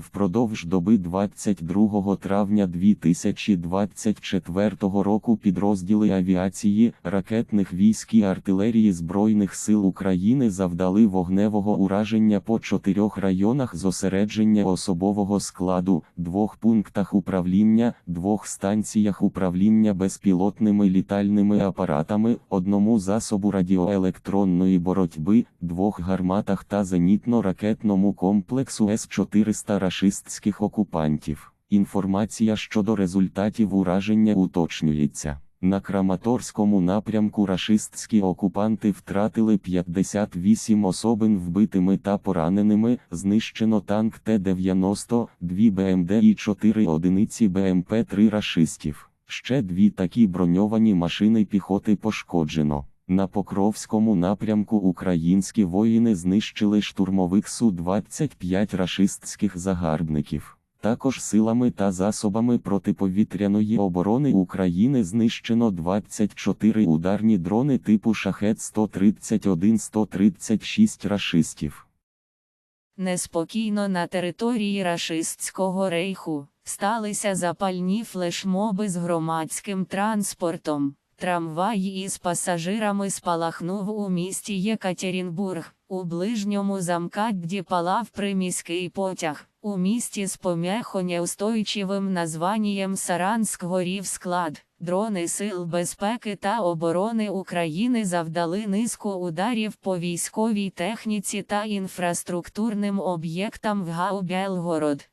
Впродовж доби 22 травня 2024 року підрозділи авіації, ракетних військ і артилерії Збройних сил України завдали вогневого ураження по чотирьох районах зосередження особового складу, двох пунктах управління, двох станціях управління безпілотними літальними апаратами, одному засобу радіоелектронної боротьби, двох гарматах та зенітно-ракетному комплексу С-400 рашистських окупантів. Інформація щодо результатів ураження уточнюється. На Краматорському напрямку рашистські окупанти втратили 58 особин вбитими та пораненими, знищено танк Т-90, 2 БМД і 4 одиниці БМП-3 рашистів. Ще дві такі броньовані машини піхоти пошкоджено. На Покровському напрямку українські воїни знищили штурмових Су-25 рашистських загарбників. Також силами та засобами протиповітряної оборони України знищено 24 ударні дрони типу Шахет-131-136 рашистів. Неспокійно на території рашистського рейху сталися запальні флешмоби з громадським транспортом. Трамвай із пасажирами спалахнув у місті Єкатерінбург. У ближньому замкадді палав приміський потяг. У місті з помехонеустойчивим названням Саранск горів склад. Дрони Сил безпеки та оборони України завдали низку ударів по військовій техніці та інфраструктурним об'єктам в Гау Белгород.